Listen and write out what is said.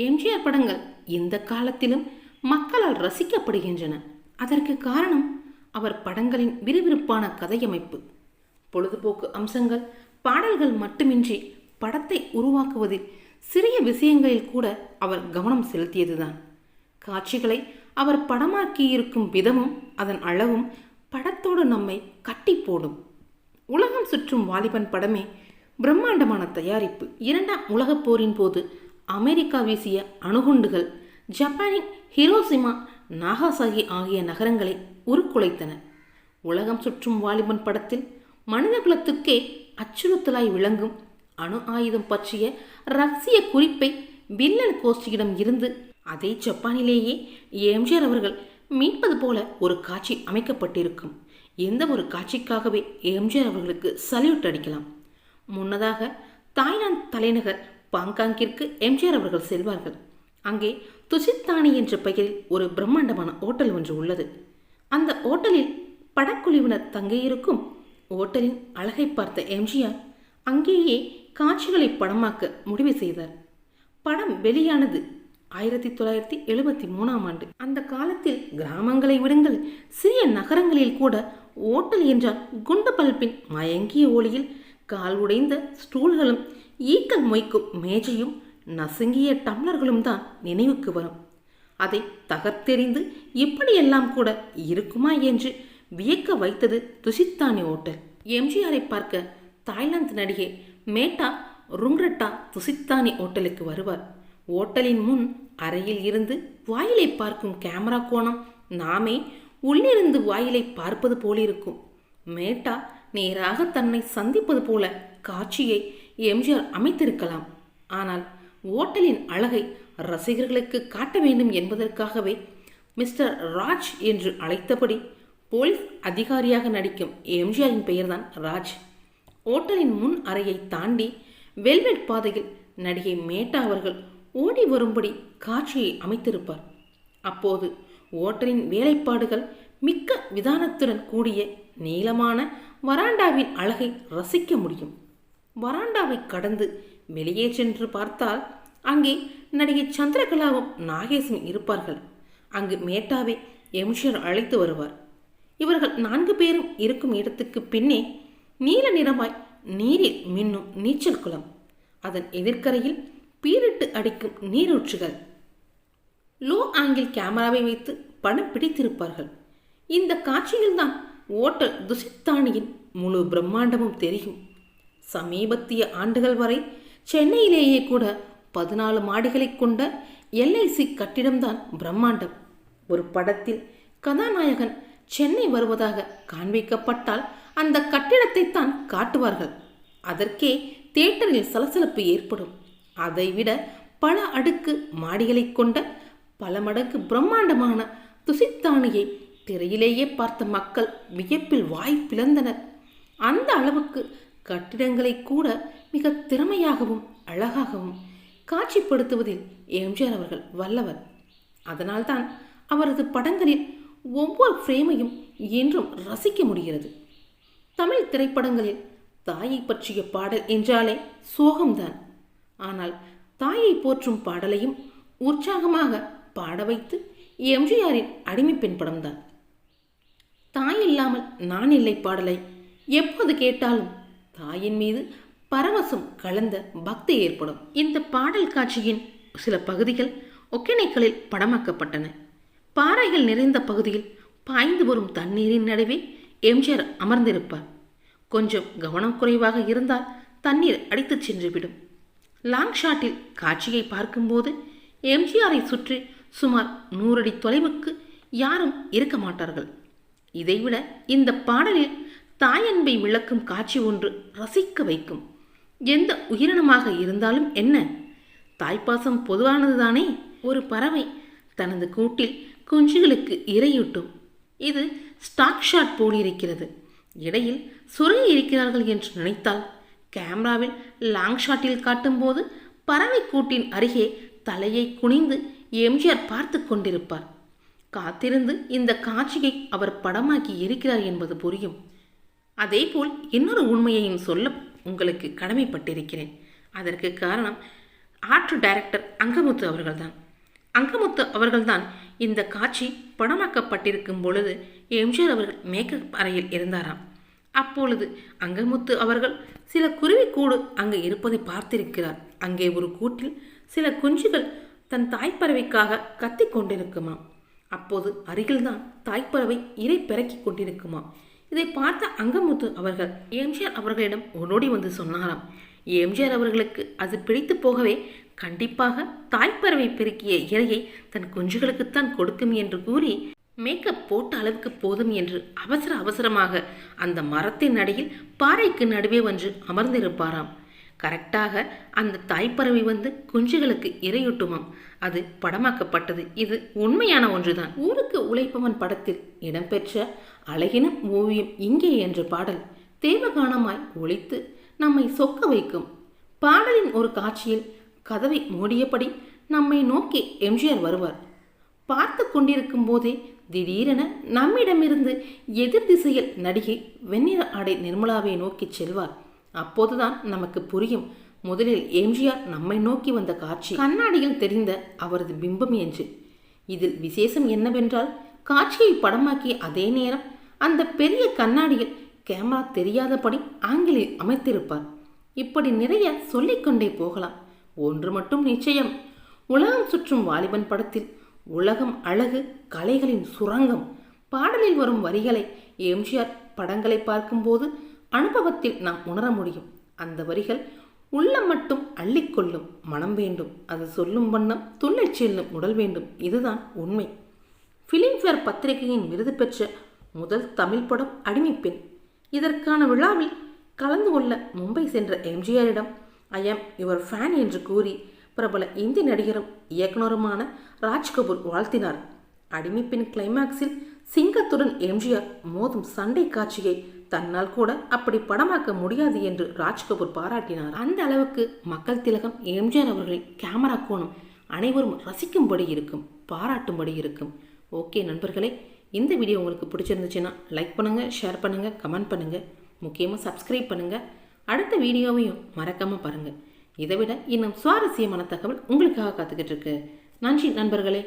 எம்ஜிஆர் படங்கள் இந்த காலத்திலும் மக்களால் ரசிக்கப்படுகின்றன. அதற்கு காரணம் அவர் படங்களின் விறுவிறுப்பான கதையமைப்பு. பொழுதுபோக்கு அம்சங்கள் பாடல்கள் மட்டுமின்றி படத்தை உருவாக்குவதில் சிறிய விஷயங்களில் கூட அவர் கவனம் செலுத்தியதுதான். காட்சிகளை அவர் படமாக்கியிருக்கும் விதமும் அதன் அளவும் படத்தோடு நம்மை கட்டி போடும் உலகம் சுற்றும் வாலிபன் படமே பிரம்மாண்டமான தயாரிப்பு. இரண்டாம் உலகப் போரின் போது அமெரிக்கா வீசிய அணுகுண்டுகள் ஜப்பானின் ஹிரோசிமா நாகாசாகி ஆகிய நகரங்களை உருக்குலைத்தன. உலகம் சுற்றும் வாலிபன் படத்தில் மனிதகுலத்துக்கே அச்சுறுத்தலாய் விளங்கும் அணு ஆயுதம் பற்றிய ரகசிய குறிப்பை வில்லன் கோஷ்டியிடம் இருந்து அதே ஜப்பானிலேயே எம்ஜிஆர் அவர்கள் மீட்பது போல ஒரு காட்சி அமைக்கப்பட்டிருக்கும். எந்த ஒரு காட்சிக்காகவே எம்ஜிஆர் அவர்களுக்கு சல்யூட் அடிக்கலாம். முன்னதாக தாய்லாந்து தலைநகர் பாங்காங்கிற்கு எம்ஜிஆர் அவர்கள் செல்வார்கள். அங்கே துசித்தானி என்ற பெயரில் ஒரு பிரம்மாண்டமான ஓட்டல் ஒன்று உள்ளது. அந்த ஓட்டலில் படக்குழுவினர் தங்கியிருக்கும் ஓட்டலின் அழகை பார்த்த எம்ஜிஆர் அங்கேயே காட்சிகளை படமாக்க முடிவு செய்தார். படம் வெளியானது ஆயிரத்தி தொள்ளாயிரத்தி எழுபத்தி மூணாம் ஆண்டு. அந்த காலத்தில் கிராமங்களை விடுங்கள் சிறிய நகரங்களில் கூட ஓட்டல் என்றால் குண்டு பல்பின் மயங்கிய ஒளியில் கால் உடைந்த ஸ்டூல்களும் ஈக்கல் மொய்க்கும் மேஜையும் நசுங்கிய டம்ளர்களும் தான் நினைவுக்கு வரும். அதை தகர்த்தெறிந்து இப்படியெல்லாம் கூட இருக்குமா என்று வியக்க வைத்தது துஷித்தானி ஓட்டல். எம்ஜிஆரை பார்க்க தாய்லாந்து நடிகை மேட்டா ருங்ரட்டா துசித்தானி ஓட்டலுக்கு வருவார். ஓட்டலின் முன் அறையில் இருந்து வாயிலை பார்க்கும் கேமரா கோணம் நாமே உள்ளிருந்து வாயிலை பார்ப்பது போலிருக்கும். மேட்டா நேராக தன்னை சந்திப்பது போல காட்சியை எம்ஜிஆர் அமைத்திருக்கலாம். ஆனால் ஓட்டலின் அழகை ரசிகர்களுக்கு காட்ட வேண்டும் என்பதற்காகவே மிஸ்டர் ராஜ் என்று அழைத்தபடி போலீஸ் அதிகாரியாக நடிக்கும் எம்ஜிஆரின் பெயர்தான் ராஜ். ஓட்டலின் முன் அறையை தாண்டி வெல்வெட் பாதையில் நடிகை மேட்டா அவர்கள் ஓடி வரும்படி காட்சியை அமைத்திருப்பார். அப்போது ஓட்டலின் வேலைப்பாடுகள் மிக்க விதானத்துடன் கூடிய நீளமான வராண்டாவின் அழகை ரசிக்க முடியும். வராண்டாவை கடந்து வெளியே சென்று பார்த்தால் அங்கே நடிகை சந்திரகலாவும் நாகேசும் இருப்பார்கள். அங்கு மேட்டாவை எம்ஷர் அழைத்து வருவார். இவர்கள் நான்கு பேரும் இருக்கும் இடத்துக்கு பின்னே நீல நிறமாய் நீரில் மின்னும் நீச்சல் குளம். அதன் எதிர்க்கரையில் பீரிட்டு அடிக்கும் நீரூற்றுகள். லோ ஆங்கிள் கேமராவை வைத்து படம் பிடித்திருப்பார்கள். இந்த காட்சியில்தான் ஓட்டல் துசித்தானியின் முழு பிரம்மாண்டமும் தெரியும். சமீபத்திய ஆண்டுகள் வரை சென்னையிலேயே கூட பதினாலு மாடிகளை கொண்ட எல்ஐசி கட்டிடம்தான் பிரம்மாண்டம். ஒரு படத்தில் கதாநாயகன் சென்னை வருவதாக காண்பிக்கப்பட்டால் அந்த கட்டிடத்தை தான் காட்டுவார்கள். அதற்கே தேட்டரில் சலசலப்பு ஏற்படும். அதைவிட பல அடுக்கு மாடிகளை கொண்ட பல மடங்கு பிரம்மாண்டமான துசித்தானியை திரையிலேயே பார்த்த மக்கள் வியப்பில் வாய் பிளந்தனர். அந்த அளவுக்கு கட்டிடங்களை கூட மிக திறமையாகவும் அழகாகவும் காட்சிப்படுத்துவதில் எம்ஜிஆர் அவர்கள் வல்லவர். அதனால்தான் அவரது படங்களில் ஒவ்வொரு ஃப்ரேமையும் என்றும் ரசிக்க முடிகிறது. தமிழ் திரைப்படங்களில் தாயை பற்றிய பாடல் என்றாலே சோகம்தான். ஆனால் தாயை போற்றும் பாடலையும் உற்சாகமாக பாட வைத்து எம்ஜிஆரின் அடிமைப்பெண் படம்தான். தாய் இல்லாமல் நான் இல்லை பாடலை. எப்போது கேட்டாலும் தாயின் மீது பரவசம் கலந்த பக்தி ஏற்படும். இந்த பாடல் காட்சியின் சில பகுதிகள் ஒகேனைக்களில் படமாக்கப்பட்டன. பாறைகள் நிறைந்த பகுதியில் பாய்ந்து வரும் தண்ணீரின் நடுவே எம்ஜிஆர் அமர்ந்திருப்பார். கொஞ்சம் கவனம் குறைவாக இருந்தால் தண்ணீர் அடித்துச் சென்றுவிடும். லாங் ஷாட்டில் காட்சியை பார்க்கும்போது எம்ஜிஆரை சுற்றி சுமார் நூறடி தொலைவுக்கு யாரும் இருக்க மாட்டார்கள். இதைவிட இந்த பாடலில் தாயன்பை விளக்கும் காட்சி ஒன்று ரசிக்க வைக்கும். எந்த உயிரினமாக இருந்தாலும் என்ன? தாய்ப்பாசம் பொதுவானதுதானே? ஒரு பறவை தனது கூட்டில் குஞ்சுகளுக்கு இரையூட்டும். இது ஸ்டாக் ஷாட் போலிருக்கிறது. இடையில் சுருங்கி இருக்கிறார்கள் என்று நினைத்தால் கேமராவில் லாங் ஷாட்டில் காட்டும்போது பறவை கூட்டின் அருகே தலையை குனிந்து எம்ஜிஆர் பார்த்து கொண்டிருப்பார். காத்திருந்து இந்த காட்சியை அவர் படமாக்கி இருக்கிறார் என்பது புரியும். அதேபோல் இன்னொரு உண்மையையும் சொல்ல உங்களுக்கு கடமைப்பட்டிருக்கிறேன். அதற்கு காரணம் ஆர்ட் டைரக்டர் அங்கமுத்து அவர்கள்தான். அங்கமுத்து அவர்கள்தான் இந்த காட்சி படமாக்கப்பட்டிருக்கும் பொழுது எம்ஜிஆர் அவர்கள் மேக்கப் அறையில் இருந்தாராம். அப்பொழுது அங்கமுத்து அவர்கள் சில குருவிக்கூடு அங்கே இருப்பதை பார்த்திருக்கிறார். அங்கே ஒரு கூட்டில் சில குஞ்சுகள் தன் தாய்ப்பறவைக்காக கத்திக் கொண்டிருக்குமாம். அப்போது அருகில்தான் தாய்ப்பறவை இறை பிறக்கிக் கொண்டிருக்குமாம் இதை பார்த்த அங்கமுத்து அவர்கள் எம்ஜிஆர் அவர்களிடம் ஓடோடி வந்து சொன்னாராம். எம்ஜிஆர் அவர்களுக்கு அது பிடித்து போகவே கண்டிப்பாக தாய்ப்பறவை பெருக்கிய இறையை தன் குஞ்சுகளுக்குத்தான் கொடுக்கும் என்று கூறி மேக்கப் போட்ட அளவுக்கு போதும் என்று அவசர அவசரமாக அந்த மரத்தின் அடியில் பாறைக்கு நடுவே வந்து அமர்ந்திருப்பாராம். கரெக்டாக அந்த தாய்ப்பறவை வந்து குஞ்சுகளுக்கு இரையூட்டுமாம். அது படமாக்கப்பட்டது. இது உண்மையான ஒன்றுதான். ஊருக்கு உழைப்பவன் படத்தில் இடம்பெற்ற அழகினும் ஓவியம் இங்கே என்ற பாடல் தேவகானமாய் ஒழித்து நம்மை சொக்க வைக்கும். பாடலின் ஒரு காட்சியில் கதவை மூடியபடி நம்மை நோக்கி எம்ஜிஆர் வருவார். பார்த்து கொண்டிருக்கும் போதே திடீரென நம்மிடமிருந்து எதிர் திசையில் நடிகை வெண்ணிற ஆடை நிர்மலாவை நோக்கி செல்வார். அப்போதுதான் நமக்கு புரியும். முதலில் எம்ஜிஆர் நம்மை நோக்கி வந்த காட்சி. கண்ணாடியில் தெரிந்த அவரது பிம்பம் என்று. இதில் விசேஷம் என்னவென்றால் காட்சியை படமாக்கிய அதே நேரம் அந்த பெரிய கண்ணாடியில் கேமரா தெரியாதபடி ஆங்கிலில் அமைத்திருப்பார். இப்படி நிறைய சொல்லிக்கொண்டே போகலாம். ஒன்று மட்டும் நிச்சயம். உலகம் சுற்றும் வாலிபன் படத்தில் உலகம் அழகு கலைகளின் சுரங்கம். பாடலில் வரும் வரிகளை எம்ஜிஆர் படங்களை பார்க்கும்போது அனுபவத்தில் நாம் உணர முடியும். அந்த வரிகள் உள்ளம் மட்டும் அள்ளிக்கொள்ளும் மனம் வேண்டும். அது சொல்லும் வண்ணம் துள்ளைச் செல்லும் உடல் வேண்டும். இதுதான் உண்மை. ஃபிலிம்ஃபேர் பத்திரிகையின் விருது பெற்ற முதல் தமிழ் படம் அடிமைப்பெண் இதற்கான விழாவில் கலந்து கொள்ள மும்பை சென்ற எம்ஜிஆரிடம் ஐ ஆம் யுவர் ஃபேன் என்று கூறி பிரபல இந்தி நடிகரும் இயக்குனருமான ராஜ்கபூர் வாழ்த்தினார். அடிமைப்பெண் கிளைமாக்ஸில் சிங்கத்துடன் எம்ஜிஆர் மோதும் சண்டை காட்சியை தன்னால் கூட அப்படி படமாக்க முடியாது என்று ராஜ்கபூர் பாராட்டினார். அந்த அளவுக்கு மக்கள் திலகம் எம்ஜிஆர் அவர்களின் கேமரா கோணம் அனைவரும் ரசிக்கும்படி இருக்கும் பாராட்டும்படி இருக்கும். ஓகே நண்பர்களே இந்த வீடியோ உங்களுக்கு பிடிச்சிருந்துச்சுன்னா லைக் பண்ணுங்கள் ஷேர் பண்ணுங்கள் கமெண்ட் பண்ணுங்கள் முக்கியமாக சப்ஸ்கிரைப் பண்ணுங்கள் அடுத்த வீடியோவையும் மறக்காமல் பாருங்கள் இதை விட இன்னும் சுவாரஸ்யமான தகவல் உங்களுக்காக காத்துக்கிட்டு இருக்கு. நன்றி நண்பர்களே.